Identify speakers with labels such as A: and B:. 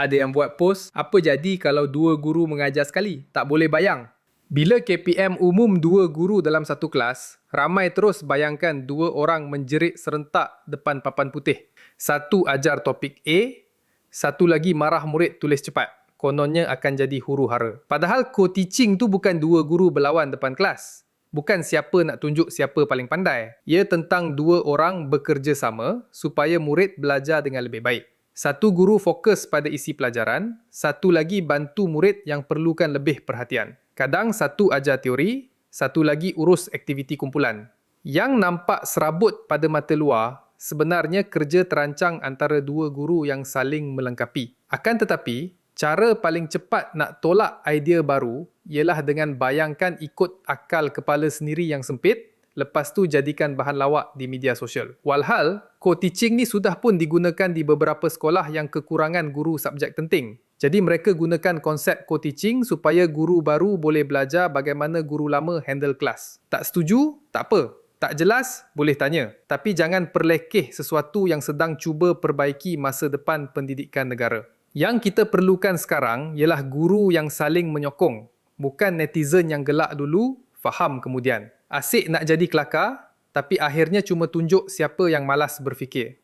A: Ada yang buat post, apa jadi kalau dua guru mengajar sekali? Tak boleh bayang. Bila KPM umum dua guru dalam satu kelas, ramai terus bayangkan dua orang menjerit serentak depan papan putih. Satu ajar topik A, satu lagi marah murid tulis cepat. Kononnya akan jadi huru hara. Padahal co-teaching tu bukan dua guru berlawan depan kelas. Bukan siapa nak tunjuk siapa paling pandai. Ia tentang dua orang bekerja sama supaya murid belajar dengan lebih baik. Satu guru fokus pada isi pelajaran, satu lagi bantu murid yang perlukan lebih perhatian. Kadang satu ajar teori, satu lagi urus aktiviti kumpulan. Yang nampak serabut pada mata luar, sebenarnya kerja terancang antara dua guru yang saling melengkapi. Akan tetapi, cara paling cepat nak tolak idea baru ialah dengan bayangkan ikut akal kepala sendiri yang sempit, lepas tu jadikan bahan lawak di media sosial. Walhal, co-teaching ni sudah pun digunakan di beberapa sekolah yang kekurangan guru subjek penting. Jadi mereka gunakan konsep co-teaching supaya guru baru boleh belajar bagaimana guru lama handle kelas. Tak setuju? Tak apa. Tak jelas? Boleh tanya. Tapi jangan perlekeh sesuatu yang sedang cuba perbaiki masa depan pendidikan negara. Yang kita perlukan sekarang ialah guru yang saling menyokong. Bukan netizen yang gelak dulu, faham kemudian. Asyik nak jadi kelakar, tapi akhirnya cuma tunjuk siapa yang malas berfikir.